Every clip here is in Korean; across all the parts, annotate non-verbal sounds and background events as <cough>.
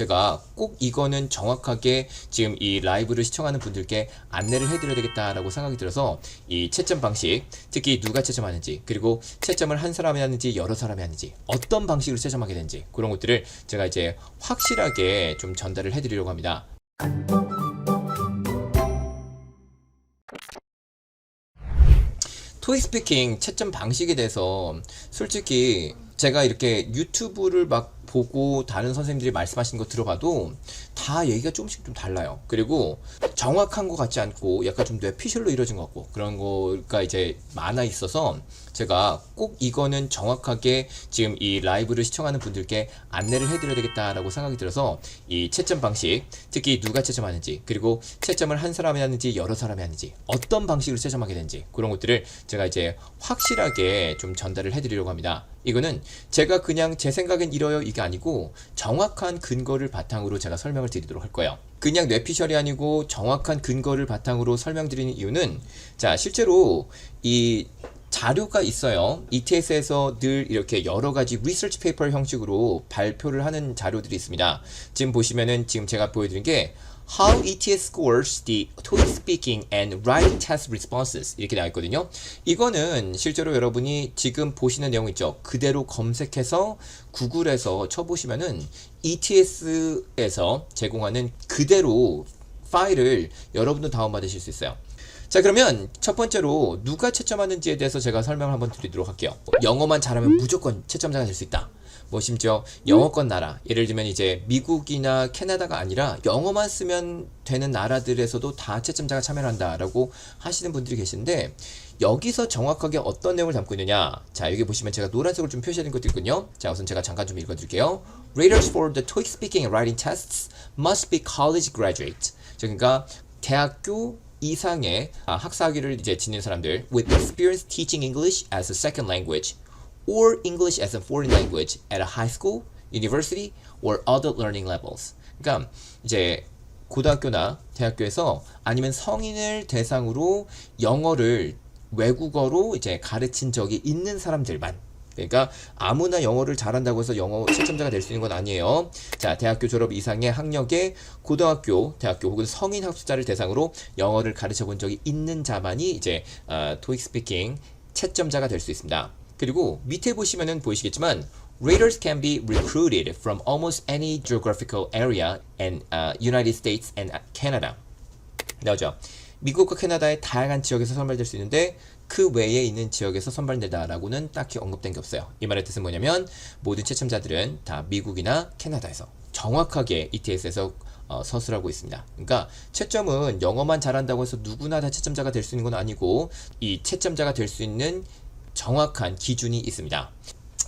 제가 꼭 이거는 정확하게 지금 이 라이브를 시청하는 분들께 안내를 해드려야 되겠다라고 생각이 들어서 이 채점 방식, 특히 누가 채점하는지, 그리고 채점을 한 사람이 하는지 여러 사람이 하는지, 어떤 방식으로 채점하게 되는지 그런 것들을 제가 이제 확실하게 좀 전달을 해드리려고 합니다. 토익 스피킹 채점 방식에 대해서 솔직히 제가 이렇게 유튜브를 막 보고 다른 선생님들이 말씀하신 거 들어봐도 다 얘기가 조금씩 좀 달라요. 그리고 정확한 것 같지 않고 약간 좀 뇌피셜로 이루어진 것 같고 그런 거가 이제 많아 있어서 제가 꼭 이거는 정확하게 지금 이 라이브를 시청하는 분들께 안내를 해드려야 되겠다라고 생각이 들어서 이 채점 방식, 특히 누가 채점하는지, 그리고 채점을 한 사람이 하는지 여러 사람이 하는지, 어떤 방식으로 채점하게 되는지 그런 것들을 제가 이제 확실하게 좀 전달을 해드리려고 합니다. 이거는 제가 그냥 제 생각엔 이래요 이게 아니고 정확한 근거를 바탕으로 제가 설명을 드리도록 할 거예요. 그냥 뇌피셜이 아니고 정확한 근거를 바탕으로 설명드리는 이유는 자 실제로 이 자료가 있어요. ETS에서 늘 이렇게 여러 가지 리서치 페이퍼 형식으로 발표를 하는 자료들이 있습니다. 지금 보시면은 지금 제가 보여드린 게 How ETS scores the TOEIC speaking and writing test responses 이렇게 나와 있거든요. 이거는 실제로 여러분이 지금 보시는 내용 있죠. 그대로 검색해서 구글에서 쳐보시면은 ETS에서 제공하는 그대로 파일을 여러분도 다운받으실 수 있어요. 자 그러면 첫 번째로 누가 채점하는지에 대해서 제가 설명을 한번 드리도록 할게요. 영어만 잘하면 무조건 채점자가 될 수 있다. 뭐 심지어 영어권 나라. 예를 들면 이제 미국이나 캐나다가 아니라 영어만 쓰면 되는 나라들에서도 다 채점자가 참여를 한다라고 하시는 분들이 계신데 여기서 정확하게 어떤 내용을 담고 있느냐? 자 여기 보시면 제가 노란색으로 좀 표시해둔 것도 있군요. 자 우선 제가 잠깐 좀 읽어드릴게요. Raters for the TOEIC speaking and writing tests must be college graduate. 자, 그러니까 대학교 이상의 아, 학사학위를 이제 지닌 사람들 with experience teaching English as a second language or English as a foreign language at a high school, university, or other learning levels. 그러니까 이제 고등학교나 대학교에서 아니면 성인을 대상으로 영어를 외국어로 이제 가르친 적이 있는 사람들만 그러니까 아무나 영어를 잘한다고 해서 영어 채점자가 될 수 있는 건 아니에요. 자, 대학교 졸업 이상의 학력의 고등학교, 대학교 혹은 성인 학습자를 대상으로 영어를 가르쳐 본 적이 있는 자만이 이제 어, 토익 스피킹 채점자가 될 수 있습니다. 그리고 밑에 보시면은 보이시겠지만 Raters can be recruited from almost any geographical area in uh, United States and Canada. 나오죠. 미국과 캐나다의 다양한 지역에서 선발될 수 있는데 그 외에 있는 지역에서 선발된다라고는 딱히 언급된 게 없어요. 이 말의 뜻은 뭐냐면 모든 채점자들은 다 미국이나 캐나다에서 정확하게 ETS에서 어, 서술하고 있습니다. 그러니까 채점은 영어만 잘한다고 해서 누구나 다 채점자가 될 수 있는 건 아니고 이 채점자가 될 수 있는 정확한 기준이 있습니다.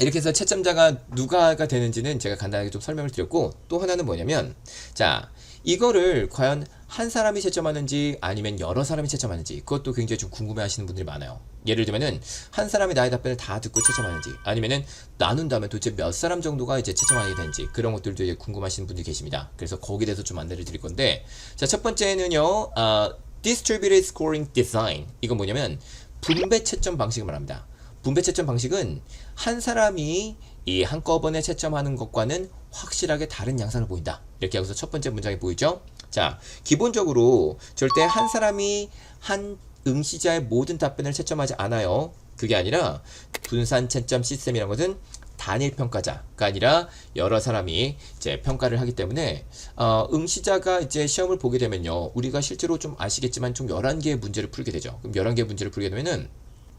이렇게 해서 채점자가 누가가 되는지는 제가 간단하게 좀 설명을 드렸고 또 하나는 뭐냐면 자 이거를 과연 한 사람이 채점하는지 아니면 여러 사람이 채점하는지 그것도 굉장히 좀 궁금해 하시는 분들이 많아요. 예를 들면은 한 사람이 나의 답변을 다 듣고 채점하는지 아니면은 나눈 다음에 도대체 몇 사람 정도가 이제 채점하게 되는지 그런 것들도 이제 궁금하시는 분들이 계십니다. 그래서 거기에 대해서 좀 안내를 드릴 건데 자 첫 번째는요 어, Distributed Scoring Design. 이건 뭐냐면 분배 채점 방식을 말합니다 분배 채점 방식은 한 사람이 이 한꺼번에 채점하는 것과는 확실하게 다른 양상을 보인다. 이렇게 하고서 첫 번째 문장이 보이죠? 자, 기본적으로 절대 한 사람이 한 응시자의 모든 답변을 채점하지 않아요. 그게 아니라 분산 채점 시스템이라는 것은 단일 평가자가 아니라 여러 사람이 이제 평가를 하기 때문에 어, 응시자가 이제 시험을 보게 되면요. 우리가 실제로 좀 아시겠지만 총 11개의 문제를 풀게 되죠. 그럼 11개의 문제를 풀게 되면은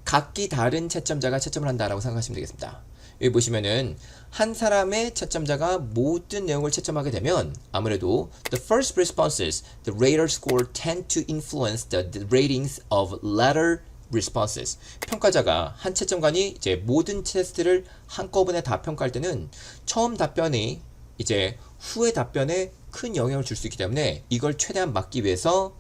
각기 다른 채점자가 채점을 한다라고 생각하시면 되겠습니다. 여기 보시면은 한 사람의 채점자가 모든 내용을 채점하게 되면 아무래도 the first responses the rater score tend to influence the, ratings of latter responses. 평가자가 한 채점관이 이제 모든 테스트를 한꺼번에 다 평가할 때는 처음 답변이 이제 후의 답변에 큰 영향을 줄 수 있기 때문에 이걸 최대한 막기 위해서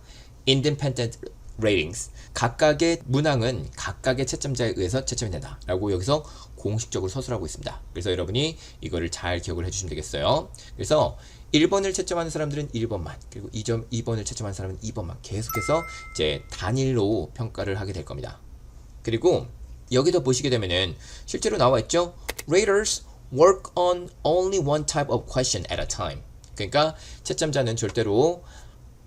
independent ratings. 각각의 문항은 각각의 채점자에 의해서 채점이 된다 라고 여기서 공식적으로 서술하고 있습니다. 그래서 여러분이 이거를 잘 기억을 해주시면 되겠어요. 그래서 1번을 채점하는 사람들은 1번만 그리고 2점 2번을 채점하는 사람은 2번만 계속해서 이제 단일로 평가를 하게 될 겁니다. 그리고 여기도 보시게 되면은 실제로 나와 있죠? Raters work on only one type of question at a time. 그러니까 채점자는 절대로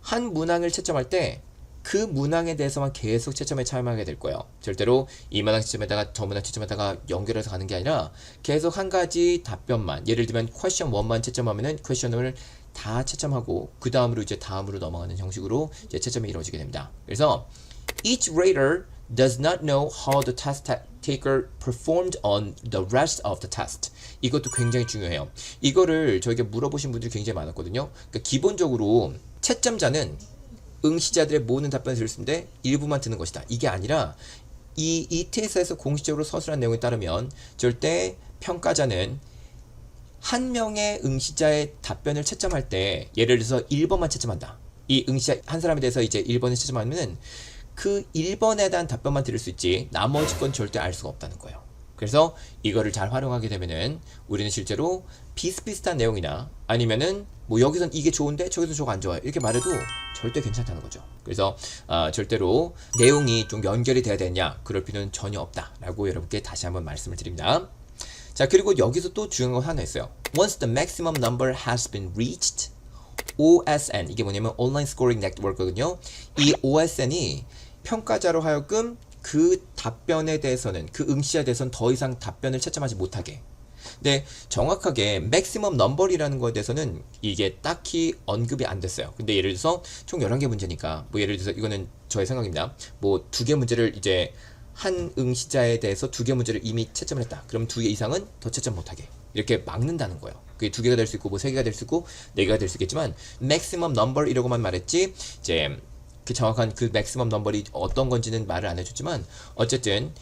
한 문항을 채점할 때 그 문항에 대해서만 계속 채점에 참여하게 될 거예요. 절대로 이 문항 채점에다가 저 문항 채점에다가 연결해서 가는 게 아니라 계속 한 가지 답변만 예를 들면 퀘션 1만 채점하면은 퀘션을 다 채점하고 그 다음으로 이제 다음으로 넘어가는 형식으로 이제 채점이 이루어지게 됩니다. 그래서 each rater does not know how the test ta- taker performed on the rest of the test. 이것도 굉장히 중요해요. 이거를 저에게 물어보신 분들이 굉장히 많았거든요. 그러니까 기본적으로 채점자는 응시자들의 모든 답변을 들을 수 있는데 일부만 듣는 것이다. 이게 아니라 이 ETS에서 공식적으로 서술한 내용에 따르면 절대 평가자는 한 명의 응시자의 답변을 채점할 때 예를 들어서 1번만 채점한다. 이 응시자 한 사람에 대해서 이제 1번을 채점하면은 그 1번에 대한 답변만 들을 수 있지 나머지 건 절대 알 수가 없다는 거예요. 그래서 이거를 잘 활용하게 되면은 우리는 실제로 비슷비슷한 내용이나 아니면은 뭐 여기선 이게 좋은데 저기서 저거 안 좋아요 이렇게 말해도 절대 괜찮다는 거죠. 그래서 아, 절대로 내용이 좀 연결이 돼야 되냐 그럴 필요는 전혀 없다 라고 여러분께 다시 한번 말씀을 드립니다. 자 그리고 여기서 또 중요한 거 하나 있어요. Once the maximum number has been reached, OSN 이게 뭐냐면 온라인 스코링 네트워크거든요. 이 OSN이 평가자로 하여금 그 답변에 대해서는 그 응시자에 대해서는 더 이상 답변을 채점하지 못하게. 근데 정확하게 맥시멈 넘버리라는 거에 대해서는 이게 딱히 언급이 안 됐어요. 근데 예를 들어서 총 11개 문제니까 뭐 예를 들어서 이거는 저의 생각입니다. 뭐 두 개 문제를 이제 한 응시자에 대해서 두 개 문제를 이미 채점을 했다. 그럼 두 개 이상은 더 채점 못하게 이렇게 막는다는 거예요. 그게 두 개가 될 수 있고 뭐 세 개가 될 수 있고 네 개가 될 수 있겠지만 number 이라고만 말했지 이제 그 정확한 그 maximum number이 어떤 건지는 말을 안 해줬지만 어쨌든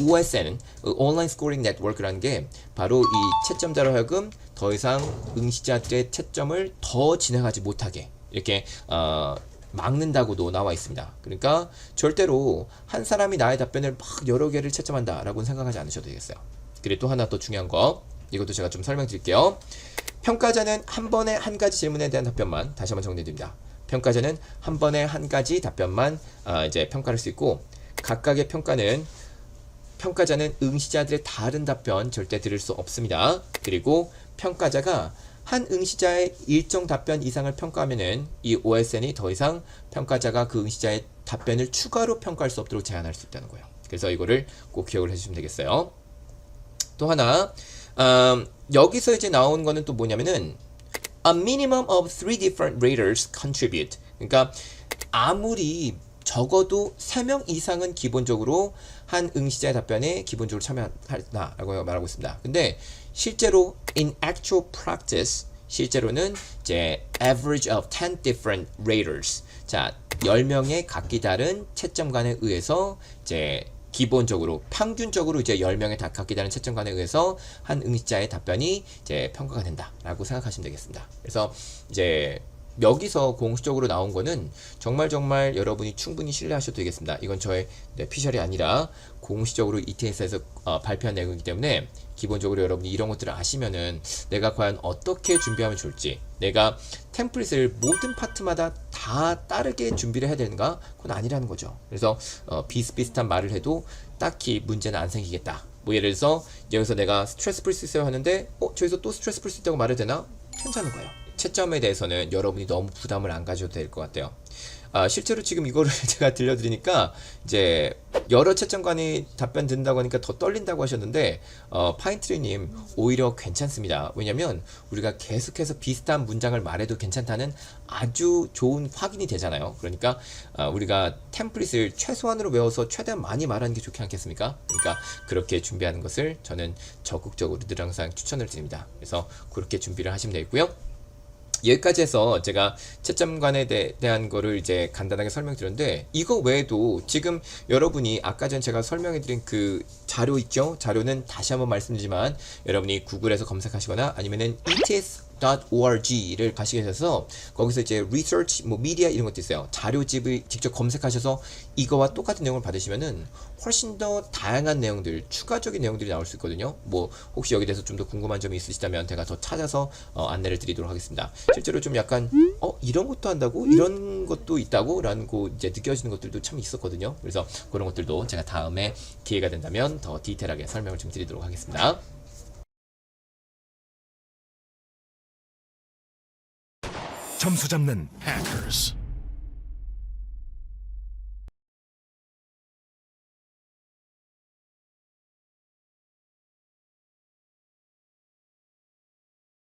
OSN 온라인 스코링 네트워크라는 게 바로 이 채점자로 하여금 더 이상 응시자들의 채점을 더 진행하지 못하게 이렇게 어, 막는다고도 나와 있습니다. 그러니까 절대로 한 사람이 나의 답변을 막 여러 개를 채점한다라고는 생각하지 않으셔도 되겠어요. 그리고 또 하나 또 중요한 거 이것도 제가 좀 설명드릴게요. 평가자는 한 번에 한 가지 질문에 대한 답변만 다시 한번 정리드립니다. 평가자는 한 번에 한 가지 답변만 아, 이제 평가할 수 있고 각각의 평가는 평가자는 응시자들의 다른 답변 절대 들을 수 없습니다. 그리고 평가자가 한 응시자의 일정 답변 이상을 평가하면은 이 OSN이 더 이상 평가자가 그 응시자의 답변을 추가로 평가할 수 없도록 제한할 수 있다는 거예요. 그래서 이거를 꼭 기억을 해주시면 되겠어요. 또 하나 음, 여기서 이제 나온 거는 또 뭐냐면은 a minimum of three different raters contribute. 그러니까 아무리 적어도 3명 이상은 기본적으로 한 응시자의 답변에 기본적으로 참여한다라고 말하고 있습니다. 근데 실제로 in actual practice 실제로는 이제 average of 10 different raters. 자, 10명의 각기 다른 채점관에 의해서 이제 기본적으로 평균적으로 이제 10명의 다 각기 다른 채점관에 의해서 한 응시자의 답변이 이제 평가가 된다라고 생각하시면 되겠습니다. 그래서 이제 여기서 공식적으로 나온 거는 정말 정말 여러분이 충분히 신뢰하셔도 되겠습니다. 이건 저의 네, 피셜이 아니라 공식적으로 ETS에서 어, 발표한 내용이기 때문에 기본적으로 여러분이 이런 것들을 아시면은 내가 과연 어떻게 준비하면 좋을지 내가 템플릿을 모든 파트마다 다 따르게 준비를 해야 되는가? 그건 아니라는 거죠. 그래서 어, 비슷비슷한 말을 해도 딱히 문제는 안 생기겠다. 뭐 예를 들어서 여기서 내가 스트레스 풀 수 있어요 하는데 어 저기서 또 스트레스 풀 수 있다고 말해도 되나? 괜찮은 거예요. 채점에 대해서는 여러분이 너무 부담을 안 가져도 될 것 같아요. 아, 실제로 지금 이거를 <laughs> 제가 들려드리니까 이제 여러 채점관이 답변 듣는다고 하니까 더 떨린다고 하셨는데 어, 파인트리님 오히려 괜찮습니다. 왜냐면 우리가 계속해서 비슷한 문장을 말해도 괜찮다는 아주 좋은 확인이 되잖아요. 그러니까 아, 우리가 템플릿을 최소한으로 외워서 최대한 많이 말하는 게 좋지 않겠습니까? 그러니까 그렇게 준비하는 것을 저는 적극적으로 늘 항상 추천을 드립니다. 그래서 그렇게 준비를 하시면 되고요. 여기까지 해서 제가 채점관에 대, 한 거를 이제 간단하게 설명드렸는데 이거 외에도 지금 여러분이 아까 전 제가 설명해드린 그 자료 있죠? 자료는 다시 한번 말씀드리지만 여러분이 구글에서 검색하시거나 아니면은 ETS .org를 가시게 되셔서 거기서 이제 research, 뭐 media 이런 것도 있어요. 자료집을 직접 검색하셔서 이거와 똑같은 내용을 받으시면은 훨씬 더 다양한 내용들, 추가적인 내용들이 나올 수 있거든요. 뭐 혹시 여기 대해서 좀 더 궁금한 점이 있으시다면 제가 더 찾아서 어, 안내를 드리도록 하겠습니다. 실제로 좀 약간 어 이런 것도 한다고 이런 것도 있다고라는 거 이제 느껴지는 것들도 참 있었거든요. 그래서 그런 것들도 제가 다음에 기회가 된다면 더 디테일하게 설명을 좀 드리도록 하겠습니다. 점수 잡는 Hackers.